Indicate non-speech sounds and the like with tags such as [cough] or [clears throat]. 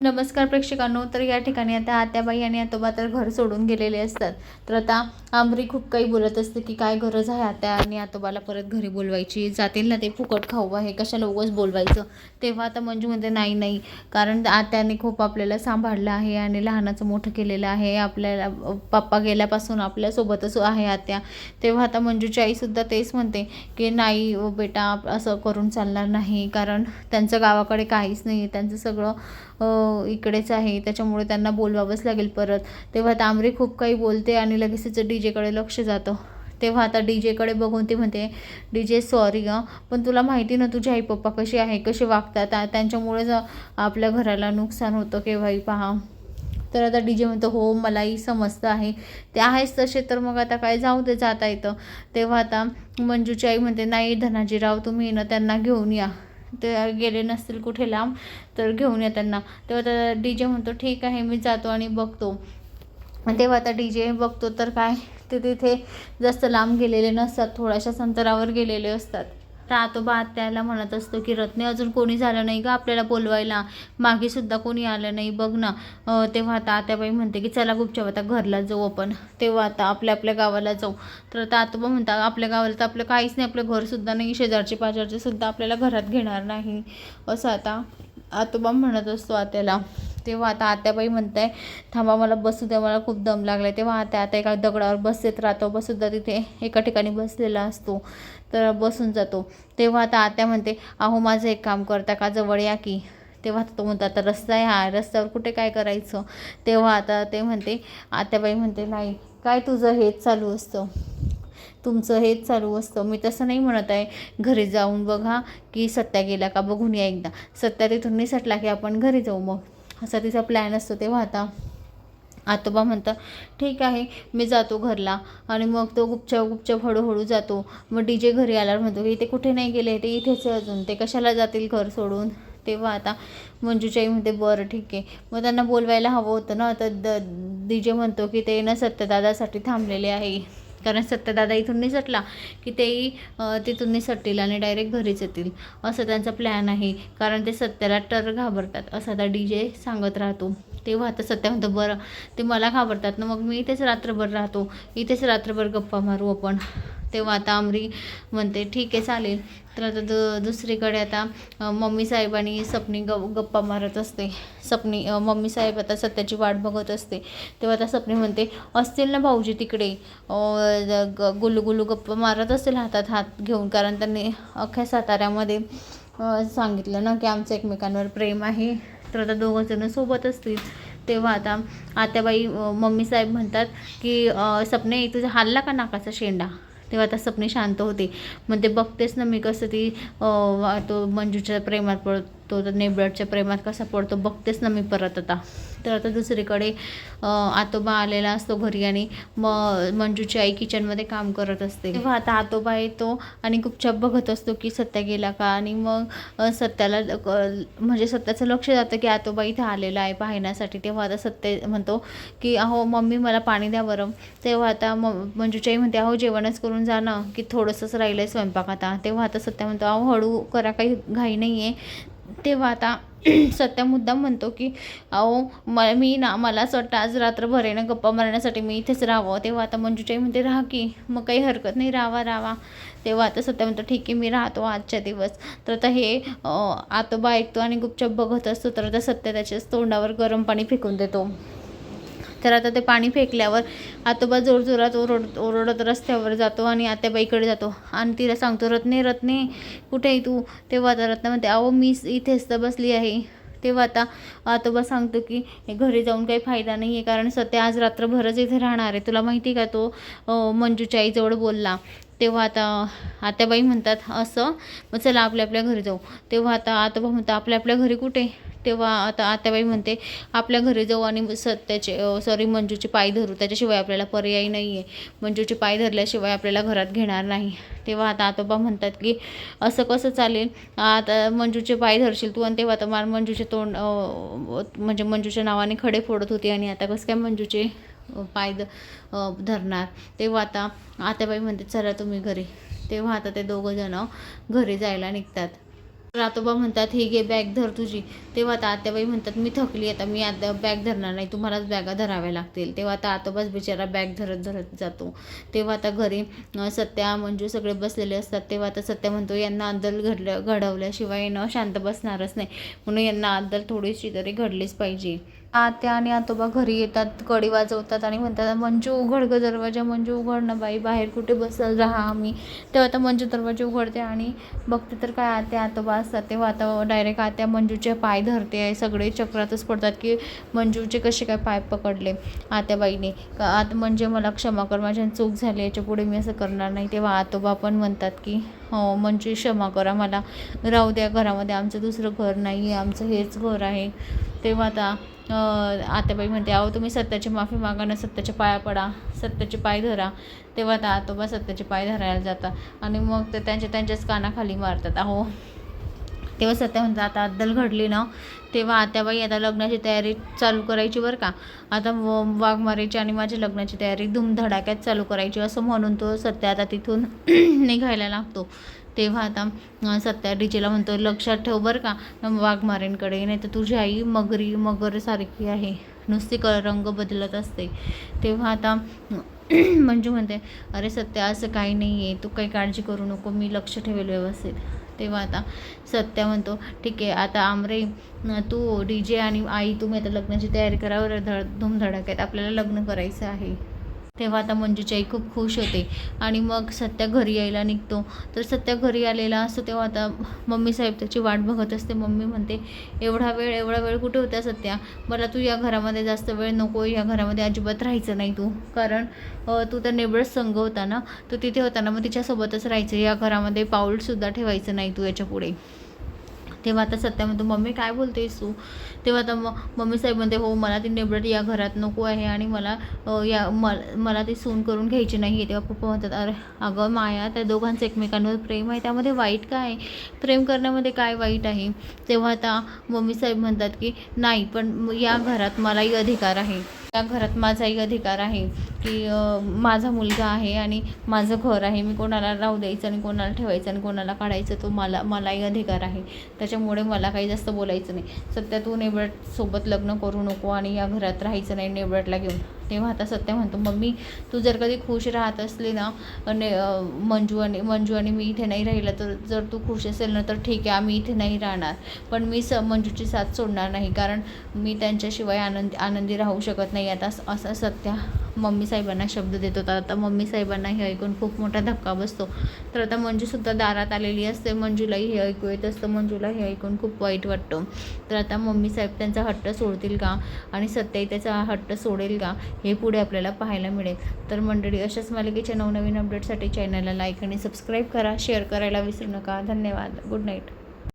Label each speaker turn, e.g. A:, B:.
A: नमस्कार प्रेक्षकांनो तर या ठिकाणी आता आत्याबाई आणि आतोबा तर घर सोडून गेलेले असतात. तर आता आमरी खूप काही बोलत असते की काय गरज आहे आत्या आणि आतोबाला परत घरी बोलवायची? जातील ना ते फुकट खाऊ? आहे कशा उगाच बोलवायचं? तेव्हा आता मंजू म्हणते नाही नाही. कारण आत्याने खूप आपल्याला सांभाळलं आहे आणि लहानाचं मोठं केलेलं आहे. आपल्याला पप्पा गेल्यापासून आपल्यासोबतच आहे आत्या. तेव्हा आता मंजूची आईसुद्धा तेच म्हणते की नाही हो बेटा असं करून चालणार नाही. कारण त्यांचं गावाकडे काहीच नाही. आहे त्यांचं सगळं इकडेच आहे. त्याच्यामुळे त्यांना बोलवावंच लागेल परत. तेव्हा तांबरी खूप काही बोलते आणि लगेच तिचं डी जेकडे लक्ष जातं. तेव्हा आता डी जेकडे बघून ती म्हणते डी जे सॉरी गं पण तुला माहिती ना तुझे आई पप्पा कसे आहे कसे वागतात? त्यांच्यामुळेच आपल्या घराला नुकसान होतं केव्हाही पहा. तर आता डी जे म्हणतो हो मलाही समजतं आहे. ते आहेच तसे तर मग आता काय जाऊ दे जाता येतं तेव्हा आता मंजूची आई म्हणते नाही धनाजीराव तुम्ही ना त्यांना घेऊन या. ते गेले नसतील कुठे लांब तर घेऊन या त्यांना. तेव्हा आता डी जे म्हणतो ठीक आहे मी जातो आणि बघतो. तेव्हा आता डी जे बघतो तर काय? ते तिथे जास्त लांब गेलेले नसतात थोड्याशा अंतरावर गेलेले असतात. तर आतोबा आत्याला म्हणत असतो की रत्ने अजून कोणी झालं नाही का आपल्याला बोलवायला? मागे सुद्धा कोणी आलं नाही बघ ना. तेव्हा आता आत्याबाई म्हणते की चला गुपचाप आता घरला जाऊ आपण. तेव्हा आता आपल्या आपल्या गावाला जाऊ. तर आता आतोबा म्हणतात आपल्या गावाला तर आपलं काहीच नाही आपलं घरसुद्धा नाही शेजारचे पाजारचे सुद्धा आपल्याला घरात घेणार नाही. असं आता आतोबा म्हणत असतो आत्याला तेव्हा आता आत्याबाई म्हणत आहे थांबा मला बसू द्या मला खूप दम लागला आहे तेव्हा आत्या आता एका दगडावर बसते राहतो सुद्धा तिथे एका ठिकाणी बसलेला असतो तर बसून जातो. तेव्हा आता आत्या म्हणते अहो माझं एक काम करता का जवळ या की. तेव्हा तो म्हणतो आता रस्ता आहे हा रस्त्यावर कुठे काय करायचं? तेव्हा आता ते म्हणते आत्याबाई म्हणते नाही काय तुझं हेच चालू असतं. तुमचं हेच चालू असतं. मी तसं नाही म्हणत आहे. घरी जाऊन बघा की सत्या गेला का बघून या एकदा. सत्या तिथून निसटला की आपण घरी जाऊ मग. असा तिचा प्लॅन असतो तेव्हा आता. आतोबा म्हणतं ठीक आहे मी जातो घरला. आणि मग तो गुपचाप गुपचप हळूहळू जातो. मग डी जे घरी आल्यावर म्हणतो की ते कुठे नाही गेले? ते इथेच आहे अजून. ते कशाला जातील घर सोडून? तेव्हा आता मंजूच्या म्हणते बरं ठीक आहे. मग त्यांना बोलवायला हवं होतं ना. तर द डी जे म्हणतो की ते ना सत्यदादासाठी थांबलेले आहे. कारण सत्यदादा इथून निसटला की तेही तिथून निसटतील आणि डायरेक्ट घरीच येतील. असं त्यांचा प्लॅन आहे. कारण ते सत्याला टर घाबरतात असं आता डी जे सांगत राहतो. तेव्हा आता सत्या म्हणतो बरं ते मला घाबरतात ना मग मी इथेच रात्रभर राहतो. इथेच रात्रभर गप्पा मारू आपण. तेव्हा आता अमरी म्हणते ठीक आहे चालेल. तर आता दु दुसरीकडे आता मम्मी साहेब आणि सपनी ग गप्पा मारत असते. सपनी मम्मी साहेब आता सत्याची वाट बघत असते. तेव्हा आता सपनी म्हणते असतील ना भाऊजी तिकडे? ग- ग- गुलू गुलू गप्पा मारत असतील हातात हात घेऊन कारण त्यांनी अख्ख्या साताऱ्यामध्ये सांगितलं ना की आमचं एकमेकांवर प्रेम आहे. तर आता दोघंजणं सोबत असतील. तेव्हा आता आत्याबाई मम्मी साहेब म्हणतात की सपने तुझा हल्ला का नाकाचा शेंडा? तेव्हा आता स्वप्ने शांत होते. मग ते बघतेच ना मी कसं ती तो मंजूच्या प्रेमात पडत. तो तर नेबरच्या प्रेमात कसा पडतो बघतेच ना मी परत आता. तर आता दुसरीकडे आतोबा आलेला असतो घरी आणि म मंजूची आई किचनमध्ये काम करत असते. तेव्हा आता आतोबा येतो आणि गुपचाप बघत असतो की सत्या गेला का आणि मग सत्याला म्हणजे सत्याचं लक्ष जातं की आतोबा इथे आलेला आहे पाहण्यासाठी. तेव्हा आता सत्य म्हणतो की अहो मम्मी मला पाणी द्या बरं. तेव्हा आता म मंजूची आई म्हणते अहो जेवणच करून जा ना की थोडंसंच राहिलं आहे स्वयंपाक आता. तेव्हा आता सत्या म्हणतो अहो हळू करा काही घाई नाही आहे तेव्हा आता [clears throat] सत्या मुद्दाम म्हणतो की अहो म मी ना मला असं वाटतं आज रात्रभर आहे ना गप्पा मारण्यासाठी मी इथेच राहावं. तेव्हा आता मंजूच्याही म्हणते राहा की मग काही हरकत नाही राहावा राहावा तेव्हा आता सत्या म्हणतो ठीक आहे मी राहतो आजच्या दिवस. तर आता हे आतोबा ऐकतो आणि गुपचाप बघत असतो तर आता सत्य त्याच्याच तोंडावर गरम पाणी फेकून देतो. तर आता ते पाणी फेकल्यावर आतोबा जोरजोरात ओरड ओरडत रस्त्यावर जातो आणि आत्याबाईकडे जातो. आणि तिला सांगतो रत्ने रत्ने कुठे आहे तू? तेव्हा आता रत्न म्हणते अहो मी इथेच तर बसली आहे. तेव्हा आता आतोबा सांगतो की घरी जाऊन काही फायदा नाही आहे कारण सध्या आज रात्रभरच इथे राहणार आहे. तुला माहिती आहे का तो मंजूच्या आईजवळ बोलला. तेव्हा आता आत्याबाई म्हणतात असं? मग चला आपल्या आपल्या घरी जाऊ. तेव्हा आता आतोबा म्हणतो आपल्या आपल्या घरी कुठे? तेव्हा आता आत्याबाई म्हणते आपल्या घरी जाऊ आणि सत्याचे सॉरी मंजूचे पाय धरू. त्याच्याशिवाय आपल्याला पर्याय नाही आहे मंजूचे पाय धरल्याशिवाय आपल्याला घरात घेणार नाही. तेव्हा आता आतोबा म्हणतात की असं कसं चालेल? आता मंजूचे पाय धरशील तू आणि तेव्हा आता मला मंजूचे तोंड म्हणजे मंजूच्या नावाने खडे फोडत होते आणि आता कसं काय मंजूचे पाय ध धरणार? तेव्हा आता आत्याबाई म्हणते चला तुम्ही घरी. तेव्हा आता ते दोघं जण घरी जायला निघतात. रातोबा म्हणतात ही घे बॅग धर तुझी. तेव्हा आता आत्याबाई म्हणतात मी थकली आता मी आता बॅग धरणार नाही तुम्हालाच बॅगा धराव्या लागतील. तेव्हा आता आतोबाच बिचारा बॅग धरत धरत जातो. तेव्हा आता घरी सत्या मंजू सगळे बसलेले असतात. तेव्हा आता सत्या म्हणतो यांना अद्दल घडलं घडवल्याशिवाय न शांत बसणारच नाही. म्हणून यांना अद्दल थोडीशी तरी घडलीच पाहिजे. आत्या आणि आतोबा घरी येतात कडी वाजवतात आणि म्हणतात मंजू उघड ग दरवाजा मंजू उघड ना बाई बाहेर कुठे बसल राहा आम्ही. तेव्हा आता मंजू दरवाजा उघडते आणि बघते तर काय आत्या आतोबा असतात. तेव्हा आता डायरेक्ट आत्या मंजूचे पाय धरते आहे सगळे चक्रातच पडतात की मंजूचे कसे काय पाय पकडले आत्याबाईने. का आत म्हणजे मला क्षमा कर माझ्या चूक झाली याच्यापुढे मी असं करणार नाही. तेव्हा आतोबा पण म्हणतात की हो मंजू क्षमा करा मला राहू द्या घरामध्ये आमचं दुसरं घर नाही आहे आमचं हेच घर आहे. तेव्हा आता आताबाई म्हणते अहो तुम्ही सत्याची माफी मागा ना सत्याच्या पाया पडा सत्याचे पाय धरा. तेव्हा आता आतोबा सत्याचे पाय धरायला जातात आणि मग ते त्यांच्या त्यांच्याच कानाखाली मारतात. अहो तेव्हा सत्या म्हणतात आता अद्दल घडली ना तेव्हा आत्याबाई आता लग्नाची तयारी चालू करायची बरं का. आता व- वाघमारीची आणि माझ्या लग्नाची तयारी धूमधडाक्यात चालू करायची असं म्हणून तो सत्या आता तिथून [clears throat] निघायला लागतो. तेव्हा आता सत्या डीजेला म्हणतो लक्षात ठेव बरं का वाघमारेंकडे नाही तर तुझी आई मगरी मगरसारखी आहे. नुसती क रंग बदलत असते. तेव्हा आता [clears throat] मंजू म्हणते अरे सत्या असं काही नाही आहे तू काही काळजी करू नको. मी लक्ष ठेवेल व्यवस्थित. तेव्हा आता सत्या म्हणतो ठीक आहे. आता आमरे तू डी जे आणि आई तुम्ही आता लग्नाची तयारी करावर धड धड धूमधडाक्यात आपल्याला लग्न करायचं आहे. तेव्हा आता मंजूची आई खूप खुश होते. आणि मग सत्या घरी यायला निघतो. तर सत्या घरी आलेला असतो तेव्हा आता मम्मी साहेब त्याची वाट बघत असते. मम्मी म्हणते एवढा वेळ एवढा वेळ कुठे होत्या सत्या? मला तू या घरामध्ये जास्त वेळ नको या घरामध्ये अजिबात राहायचं नाही तू. कारण तू तर नेबळच संघ होता ना. तू तिथे होता ना मग तिच्यासोबतच राहायचं. या घरामध्ये पाऊलसुद्धा ठेवायचं नाही तू याच्यापुढे. तेव्हा आता सत्या म्हणतो मम्मी काय बोलतेस तू? तेव्हा आता मग मम्मी साहेब म्हणते हो मला ती निबडत या घरात नको आहे आणि मला या मल मला ती सून करून घ्यायची नाही आहे तेव्हा पप्पा म्हणतात अरे अगं माया त्या दोघांचं एकमेकांवर प्रेम आहे त्यामध्ये वाईट काय? आहे प्रेम करण्यामध्ये काय वाईट आहे? तेव्हा आता मम्मी साहेब म्हणतात की नाही पण या घरात मलाही अधिकार आहे. त्या घरात माझाही अधिकार आहे की माझा मुलगा आहे आणि माझं घर आहे. मी कोणाला राहू द्यायचं आणि कोणाला ठेवायचं आणि कोणाला काढायचं तो मला मलाही अधिकार आहे. त्याच्यामुळे मला काही जास्त बोलायचं नाही. सध्या तू नेबळटसोबत लग्न करू नको आणि या घरात राहायचं नाही नेबळटला घेऊन. तेव्हा आता सत्या म्हणतो मम्मी तू जर कधी खुश राहत असली ना ने मंजू आणि मंजू आणि मी इथे नाही राहिलं तर जर तू खुश असेल ना तर ठीक आहे आम्ही इथे नाही राहणार. पण मी स मंजूची साथ सोडणार नाही कारण मी त्यांच्याशिवाय आनंद आनंदी राहू शकत नाही. आता असं- असं सत्या. मम्मी साहेबांना शब्द देत. होता आता मम्मी साहेबांना हे ऐकून खूप मोठा धक्का बसतो. तर आता मंजूसुद्धा दारात आलेली असते. मंजूलाही हे ऐकू येत असतं. मंजूला हे ऐकून खूप वाईट वाटतं. तर आता मम्मी साहेब त्यांचा हट्ट सोडतील का? आणि सत्याही त्याचा हट्ट सोडेल का? हे पुढे आपल्याला पाहायला मिळेल. तर मंडळी अशाच मालिकेच्या नवनवीन अपडेटसाठी चॅनलला लाईक आणि सबस्क्राईब करा. शेअर करायला विसरू नका. धन्यवाद. Good night